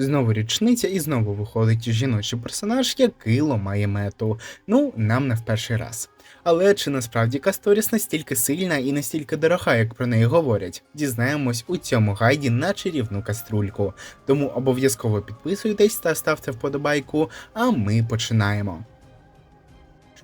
Знову річниця і знову виходить жіночий персонаж, який ломає мету. Ну, нам не в перший раз. Але чи насправді Касторіс настільки сильна і настільки дорога, як про неї говорять, дізнаємось у цьому гайді на чарівну каструльку. Тому обов'язково підписуйтесь та ставте вподобайку, а ми починаємо.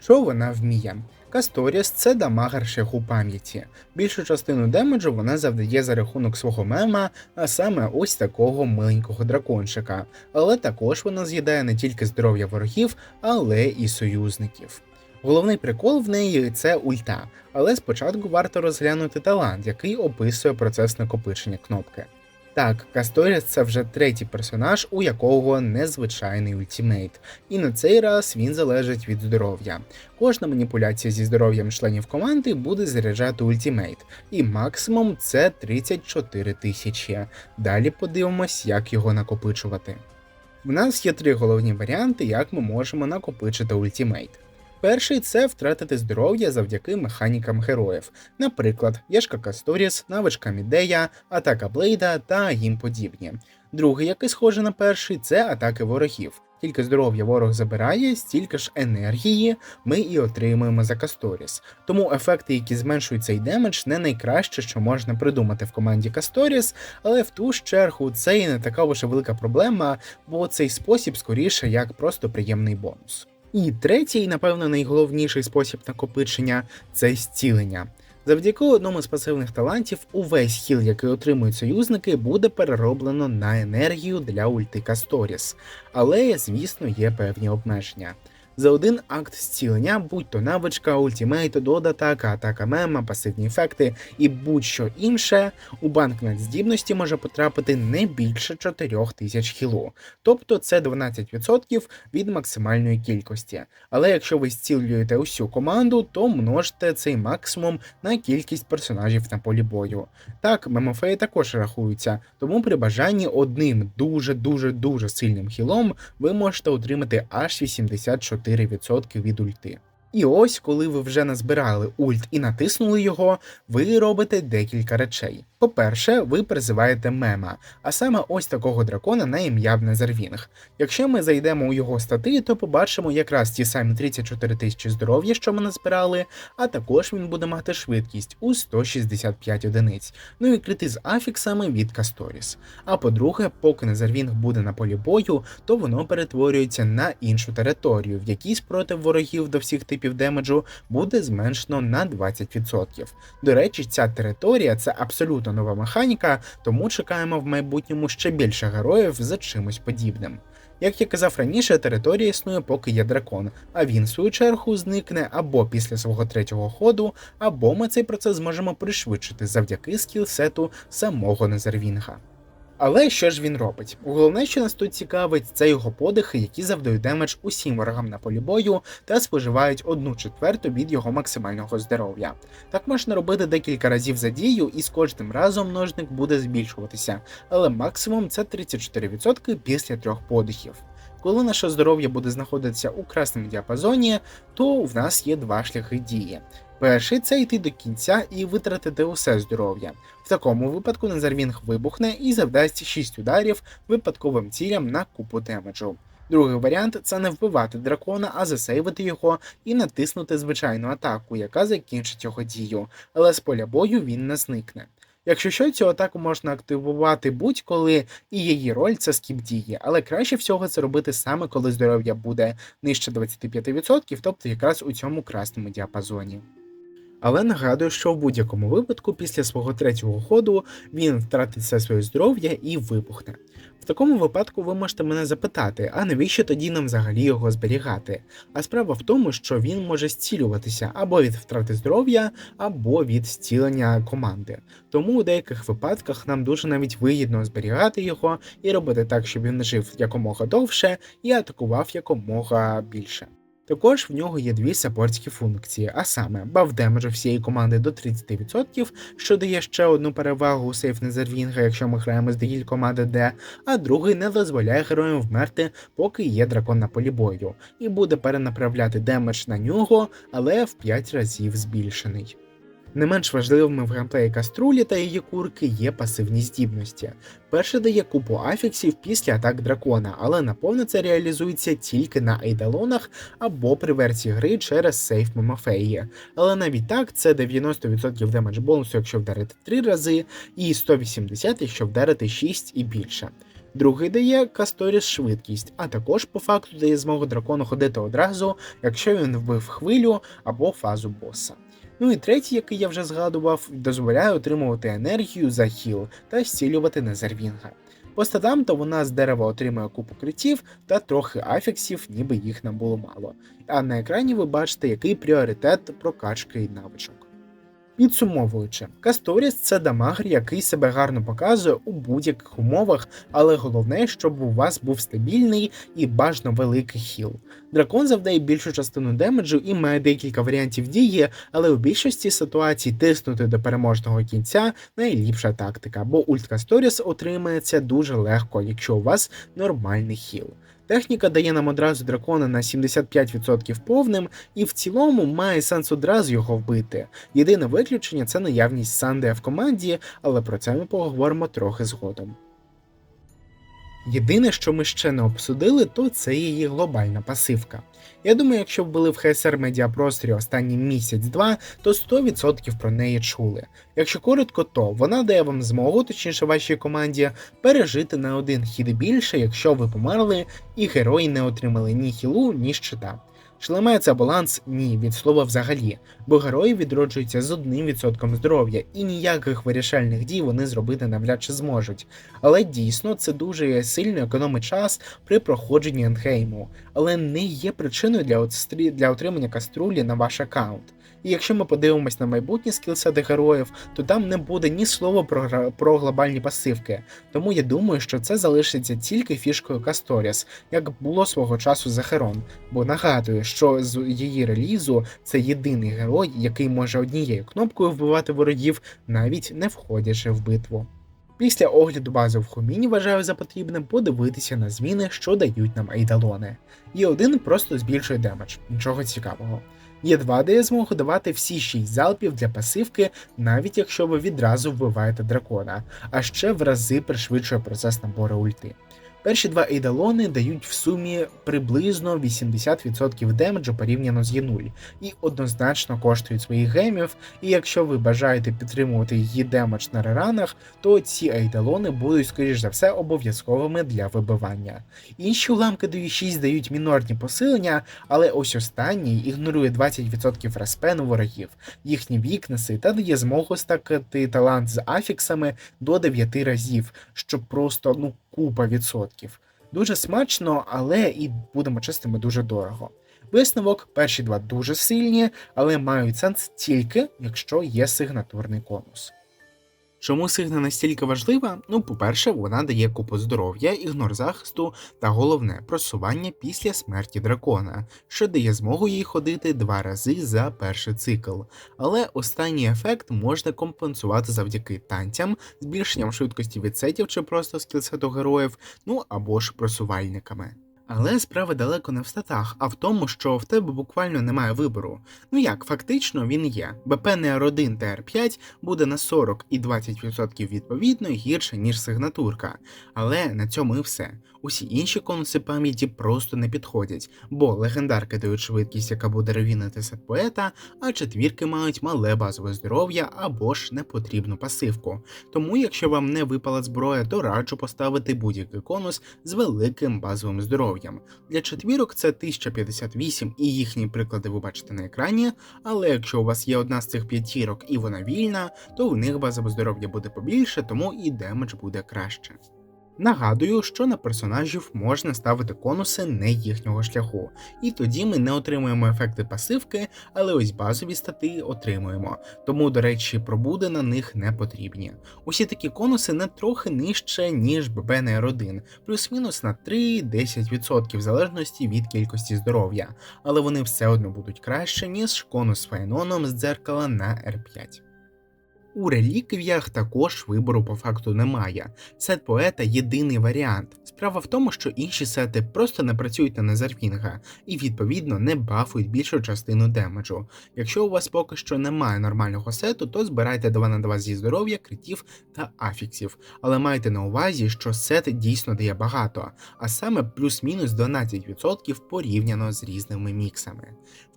Що вона вміє? Касторіс це дамагер шляху пам'яті. Більшу частину демеджу вона завдає за рахунок свого мема, а саме ось такого миленького дракончика. Але також вона з'їдає не тільки здоров'я ворогів, але і союзників. Головний прикол в неї це ульта, але спочатку варто розглянути талант, який описує процес накопичення кнопки. Так, Касторіс це вже третій персонаж, у якого незвичайний ультимейт, і на цей раз він залежить від здоров'я. Кожна маніпуляція зі здоров'ям членів команди буде заряджати ультимейт, і максимум це 34 тисячі. Далі подивимось, як його накопичувати. В нас є три головні варіанти, як ми можемо накопичити ультимейт. Перший це втратити здоров'я завдяки механікам героїв, наприклад, Єшка Касторіс, навичка Мідея, атака Блейда та їм подібні. Другий, який схожий на перший, це атаки ворогів. Тільки здоров'я ворог забирає, стільки ж енергії ми і отримуємо за Касторіс. Тому ефекти, які зменшують цей демедж, не найкраще, що можна придумати в команді Касторіс, але в ту ж чергу це і не така вже велика проблема, бо цей спосіб скоріше як просто приємний бонус. І третій, напевно, найголовніший спосіб накопичення це зцілення. Завдяки одному з пасивних талантів увесь хіл, який отримують союзники, буде перероблено на енергію для ульти Касторіс. Але, звісно, є певні обмеження. За один акт зцілення, будь то навичка, ультімейт, додатака, атака мема, пасивні ефекти і будь-що інше, у банк надздібності може потрапити не більше 4000 хілу, тобто це 12% від максимальної кількості. Але якщо ви зцілюєте усю команду, то множте цей максимум на кількість персонажів на полі бою. Так, мемофеї також рахуються, тому при бажанні одним дуже дуже дуже сильним хілом ви можете отримати аж 84% від ульти. І ось, коли ви вже назбирали ульт і натиснули його, ви робите декілька речей. По-перше, ви призиваєте мема, а саме ось такого дракона на ім'я Незервінг. Якщо ми зайдемо у його стати, то побачимо якраз ті самі 34 тисячі здоров'я, що ми назбирали, а також він буде мати швидкість у 165 одиниць, ну і крити з афіксами від Касторіс. А по-друге, поки Незервінг буде на полі бою, то воно перетворюється на іншу територію, в якій спротив ворогів до всіх типів демеджу буде зменшено на 20%. До речі, ця територія це абсолютно нова механіка, тому чекаємо в майбутньому ще більше героїв за чимось подібним. Як я казав раніше, територія існує, поки є дракон, а він, в свою чергу, зникне або після свого третього ходу, або ми цей процес зможемо пришвидшити завдяки скілсету самого Незервінга. Але що ж він робить? Головне, що нас тут цікавить, це його подихи, які завдають демедж усім ворогам на полі бою та споживають одну четверту від його максимального здоров'я. Так можна робити декілька разів за дію, і з кожним разом множник буде збільшуватися, але максимум це 34% після трьох подихів. Коли наше здоров'я буде знаходитися у красному діапазоні, то в нас є два шляхи дії. Перший це йти до кінця і витратити усе здоров'я. В такому випадку Незервінг вибухне і завдасть 6 ударів випадковим цілям на купу демеджу. Другий варіант це не вбивати дракона, а засейвити його і натиснути звичайну атаку, яка закінчить його дію, але з поля бою він не зникне. Якщо що, цю атаку можна активувати будь-коли, і її роль це скіп дії, але краще всього це робити саме коли здоров'я буде нижче 25%, тобто якраз у цьому красному діапазоні. Але нагадую, що в будь-якому випадку після свого третього ходу він втратить все своє здоров'я і вибухне. В такому випадку ви можете мене запитати, а навіщо тоді нам взагалі його зберігати? А справа в тому, що він може зцілюватися або від втрати здоров'я, або від зцілення команди. Тому у деяких випадках нам дуже навіть вигідно зберігати його і робити так, щоб він жив якомога довше і атакував якомога більше. Також в нього є дві саппортські функції, а саме бавдемежу всієї команди до 30%, що дає ще одну перевагу у сейф Незервінга, якщо ми граємо з дегіль команди Д, а другий не дозволяє героям вмерти, поки є дракон на полі бою, і буде перенаправляти демедж на нього, але в 5 разів збільшений. Не менш важливими в геймплеї каструлі та її курки є пасивні здібності. Перше дає купу афіксів після атак дракона, але наповно це реалізується тільки на ейдалонах або при версії гри через сейф Мамафеї. Але навіть так це 90% демедж бонусу, якщо вдарити 3 рази, і 180, якщо вдарити 6 і більше. Другий дає Касторіс швидкість, а також по факту дає змогу дракону ходити одразу, якщо він вбив хвилю або фазу боса. Ну і третій, який я вже згадував, дозволяє отримувати енергію за хіл та зцілювати Незервінга. По статам то вона з дерева отримує купу критів та трохи афіксів, ніби їх нам було мало. А на екрані ви бачите, який пріоритет прокачки навичок. Підсумовуючи, Касторіс це дамагер, який себе гарно показує у будь-яких умовах, але головне, щоб у вас був стабільний і бажано великий хіл. Дракон завдає більшу частину демеджу і має декілька варіантів дії, але у більшості ситуацій тиснути до переможного кінця найліпша тактика, бо ульт Касторіс отримається дуже легко, якщо у вас нормальний хіл. Техніка дає нам одразу дракона на 75% повним, і в цілому має сенс одразу його вбити. Єдине виключення це наявність Санде в команді, але про це ми поговоримо трохи згодом. Єдине, що ми ще не обсудили, то це її глобальна пасивка. Я думаю, якщо б були в ХСР медіапросторі останні місяць-два, то 100% про неї чули. Якщо коротко, то вона дає вам змогу, точніше вашій команді, пережити на один хід більше, якщо ви померли, і герої не отримали ні хілу, ні щита. Чи ламається баланс? Ні, від слова взагалі, бо герої відроджуються з одним відсотком здоров'я, і ніяких вирішальних дій вони зробити навряд чи зможуть. Але дійсно це дуже сильно економить час при проходженні ендгейму, але не є причиною для, для отримання каструлі на ваш аккаунт. І якщо ми подивимось на майбутні скілсети героїв, то там не буде ні слова про про глобальні пасивки. Тому я думаю, що це залишиться тільки фішкою Касторіс, як було свого часу за Херон. Бо нагадую, що з її релізу це єдиний герой, який може однією кнопкою вбивати ворогів, навіть не входячи в битву. Після огляду бази в Хуміні вважаю за потрібне подивитися на зміни, що дають нам Ейдалони. Є один просто збільшує демедж, нічого цікавого. Є 2 дає змогу давати всі 6 залпів для пасивки, навіть якщо ви відразу вбиваєте дракона, а ще в рази пришвидшує процес набору ульти. Перші два ейдалони дають в сумі приблизно 80% демеджу порівняно з Є0, і однозначно коштують своїх гемів, і якщо ви бажаєте підтримувати її демедж на реранах, то ці ейдалони будуть, скоріш за все, обов'язковими для вибивання. Інші уламки даю 6 дають мінорні посилення, але ось останній ігнорує 20% респену ворогів, їхні вікнеси та дає змогу стакати талант з афіксами до 9 разів, що просто ну купа відсотків. Дуже смачно, але і будемо чистими дуже дорого. Висновок, перші два дуже сильні, але мають сенс тільки, якщо є сигнатурний конус. Чому сигна настільки важлива? Ну, по-перше, вона дає купу здоров'я, ігнор захисту та головне просування після смерті дракона, що дає змогу їй ходити два рази за перший цикл. Але останній ефект можна компенсувати завдяки танцям, збільшенням швидкості відсетів чи просто скілсету героїв, ну або ж просувальниками. Але справа далеко не в статах, а в тому, що в тебе буквально немає вибору. Ну як, фактично він є. БП не 1 та R5 буде на 40 і 20% відповідно гірше, ніж сигнатурка. Але на цьому і все. Усі інші конуси пам'яті просто не підходять, бо легендарки дають швидкість, яка буде ревінити сет поета, а четвірки мають мале базове здоров'я або ж непотрібну пасивку. Тому, якщо вам не випала зброя, то раджу поставити будь-який конус з великим базовим здоров'ям. Для четвірок це 1058 і їхні приклади ви бачите на екрані, але якщо у вас є одна з цих п'ятірок і вона вільна, то у них базове здоров'я буде побільше, тому і демедж буде краще. Нагадую, що на персонажів можна ставити конуси не їхнього шляху, і тоді ми не отримуємо ефекти пасивки, але ось базові стати отримуємо, тому, до речі, пробуди на них не потрібні. Усі такі конуси не трохи нижче, ніж bbnr 1 плюс-мінус на 3-10% в залежності від кількості здоров'я, але вони все одно будуть краще, ніж конус з файноном з дзеркала на R5. У реліквіях також вибору по факту немає. Сет поета єдиний варіант. Справа в тому, що інші сети просто не працюють на Незарвінга і відповідно не бафують більшу частину демеджу. Якщо у вас поки що немає нормального сету, то збирайте 2 на 2 зі здоров'я, критів та афіксів. Але майте на увазі, що сет дійсно дає багато, а саме плюс-мінус 12% порівняно з різними міксами.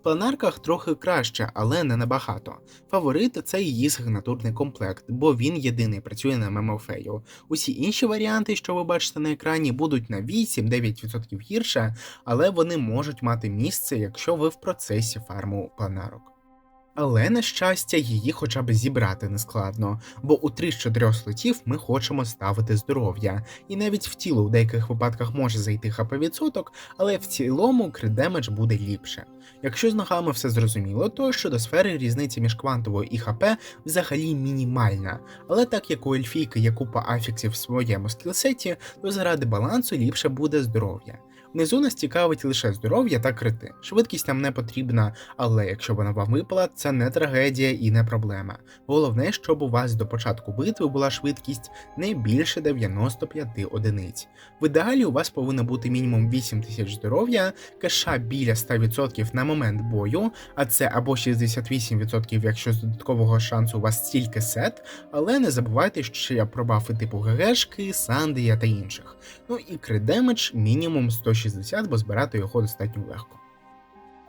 В трохи краще, але не набагато. Фаворит це її сигнатурний комплект, бо він єдиний працює на мемофею. Усі інші варіанти, що ви бачите на екрані, будуть на 8-9% гірше, але вони можуть мати місце, якщо ви в процесі фарму планарок. Але, на щастя, її хоча б зібрати не складно, бо у 3 з 4 слотів ми хочемо ставити здоров'я, і навіть в тіло у деяких випадках може зайти хп відсоток, але в цілому кридемедж буде ліпше. Якщо з ногами все зрозуміло, то щодо сфери різниця між квантовою і ХП взагалі мінімальна. Але так як у ельфійки є купа афіксів в своєму скілсеті, то заради балансу ліпше буде здоров'я. Внизу нас цікавить лише здоров'я та крити. Швидкість нам не потрібна, але якщо вона вам випала, це не трагедія і не проблема. Головне, щоб у вас до початку битви була швидкість не більше 95 одиниць. В ідеалі у вас повинно бути мінімум 8000 здоров'я, кеша біля 100% на момент бою, а це або 68%, якщо з додаткового шансу у вас стільки сет, але не забувайте, що я про бафи типу ГГшки, Сандія та інших. Ну і кридемедж мінімум 160, бо збирати його достатньо легко.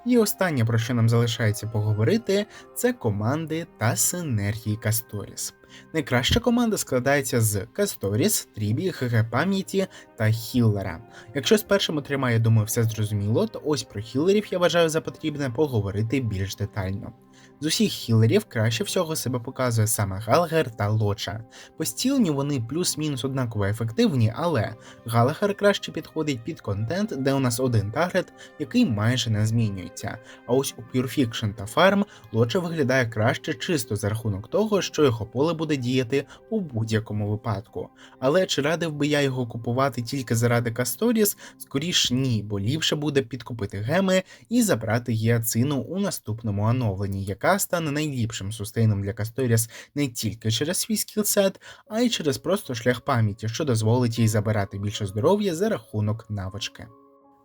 І останнє, про що нам залишається поговорити, це команди та синергії Касторіс. Найкраща команда складається з Касторіс, Трібі, ХГ пам'яті та Хіллера. Якщо з першим тримає, думаю, все зрозуміло, то ось про Хіллерів я вважаю за потрібне поговорити більш детально. З усіх хілерів краще всього себе показує саме Галагер та Лоча. По стіленню вони плюс-мінус однаково ефективні, але Галагер краще підходить під контент, де у нас один таргет, який майже не змінюється. А ось у Pure Fiction та Farm Лоча виглядає краще чисто за рахунок того, що його поле буде діяти у будь-якому випадку. Але чи радив би я його купувати тільки заради Касторіс? Скоріш ні, бо ліпше буде підкупити геми і забрати гіацину у наступному оновленні, яка стане найліпшим сустейном для Касторіс не тільки через свій скілсет, а й через просто шлях пам'яті, що дозволить їй забирати більше здоров'я за рахунок навички.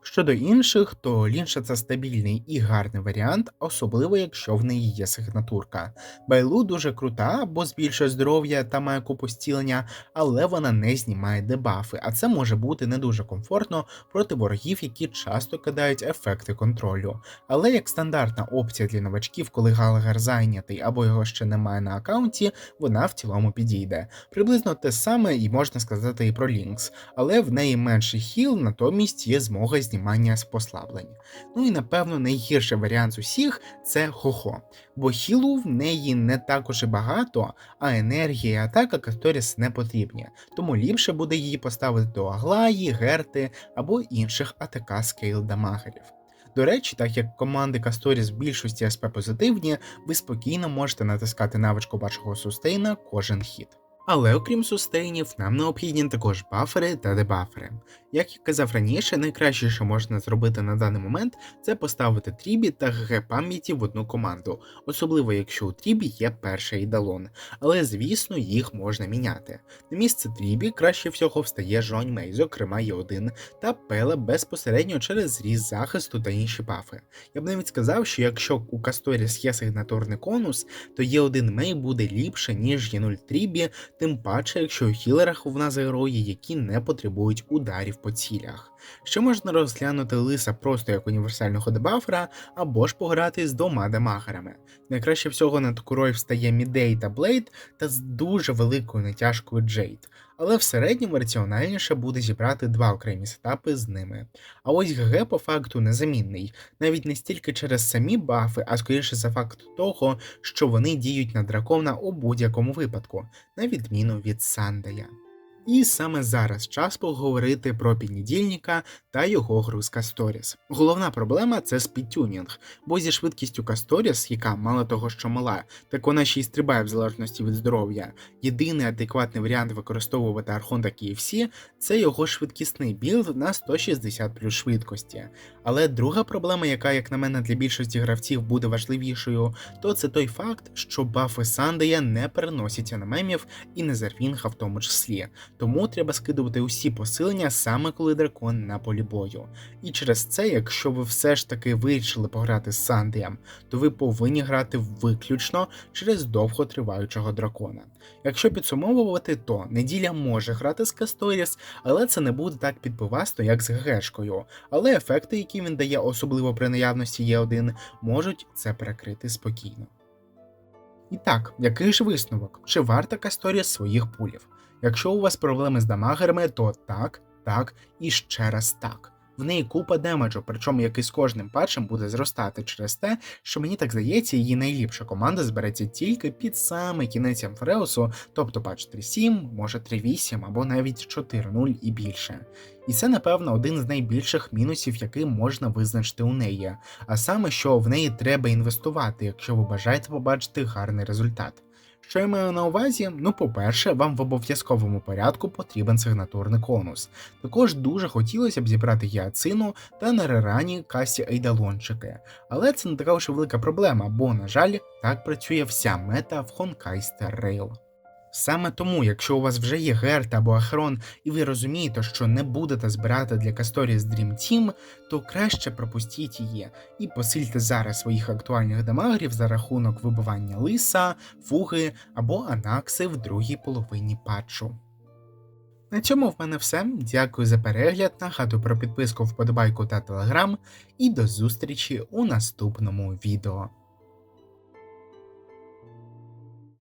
Щодо інших, то лінша це стабільний і гарний варіант, особливо якщо в неї є сигнатурка. Байлу дуже крута, бо збільшує здоров'я та має купу стілення, але вона не знімає дебафи, а це може бути не дуже комфортно проти ворогів, які часто кидають ефекти контролю. Але як стандартна опція для новачків, коли Галагер зайнятий або його ще немає на аккаунті, вона в цілому підійде. Приблизно те саме і можна сказати і про Лінкс, але в неї менший хіл, натомість є змога знімання з послаблень. Ну і напевно найгірший варіант з усіх це хохо, бо хілу в неї не також і багато, а енергія і атака Касторіс не потрібні, тому ліпше буде її поставити до Аглаї, Герти або інших АТК скейл дамагерів. До речі, так як команди Касторіс в більшості СП позитивні, ви спокійно можете натискати навичку вашого сустейна кожен хід. Але окрім сустейнів, нам необхідні також бафери та дебафери. Як я казав раніше, найкраще, що можна зробити на даний момент, це поставити трібі та ГГ пам'яті в одну команду, особливо якщо у трібі є перший ідалон, але звісно їх можна міняти. На місце трібі краще всього встає Жонь Мей, зокрема Є1, та Пеле безпосередньо через зріз захисту та інші бафи. Я б навіть сказав, що якщо у Касторіс є сигнатурний конус, то Є1 Мей буде ліпше, ніж Є0 трібі тим паче, якщо у хілерах в нас герої, які не потребують ударів по цілях. Ще можна розглянути лиса просто як універсального дебафера, або ж пограти з двома демагерами. Найкраще всього над курой встає Мідей та Блейд та з дуже великою натяжкою Джейд, але в середньому раціональніше буде зібрати два окремі сетапи з ними. А ось ГГ по факту незамінний, навіть не стільки через самі бафи, а скоріше за факт того, що вони діють на дракона у будь-якому випадку, на відміну від Сандая. І саме зараз час поговорити про піднедільника та його гру з Касторіс. Головна проблема це спідтюнінг, бо зі швидкістю Касторіс, яка мало того, що мала, так вона ще й стрибає в залежності від здоров'я. Єдиний адекватний варіант використовувати Архонта KFC – це його швидкісний білд на 160 плюс швидкості. Але друга проблема, яка, як на мене, для більшості гравців буде важливішою, то це той факт, що бафи Сандея не переносяться на мемів і на Зервінга в тому числі. Тому треба скидувати усі посилення саме коли дракон на полі бою. І через це, якщо ви все ж таки вирішили пограти з Сандеєм, то ви повинні грати виключно через довготриваючого дракона. Якщо підсумовувати, то неділя може грати з Касторіс, але це не буде так підбивасто, як з ГГшкою. Але ефекти, які він дає, особливо при наявності є 1 можуть це перекрити спокійно. І так, який ж висновок? Чи варта Касторіс своїх пулів? Якщо у вас проблеми з дамагерами, то так, так і ще раз так. В неї купа демеджу, причому який з кожним патчем буде зростати через те, що мені так здається, її найліпша команда збереться тільки під самий кінець Амфреусу, тобто патч 3.7, може 3.8 або навіть 4.0 і більше. І це, напевно, один з найбільших мінусів, який можна визначити у неї, а саме, що в неї треба інвестувати, якщо ви бажаєте побачити гарний результат. Що я маю на увазі? Ну, по-перше, вам в обов'язковому порядку потрібен сигнатурний конус. Також дуже хотілося б зібрати гіацину та на рерані касі айдалончики. Але це не така вже велика проблема, бо, на жаль, так працює вся мета в Honkai Star Rail. Саме тому, якщо у вас вже є Герт або Ахрон, і ви розумієте, що не будете збирати для Касторіс Dream Team, то краще пропустіть її і посильте зараз своїх актуальних дамагерів за рахунок вибивання лиса, фуги або анакси в другій половині патчу. На цьому в мене все. Дякую за перегляд. Нагадую про підписку, вподобайку та телеграм, і до зустрічі у наступному відео.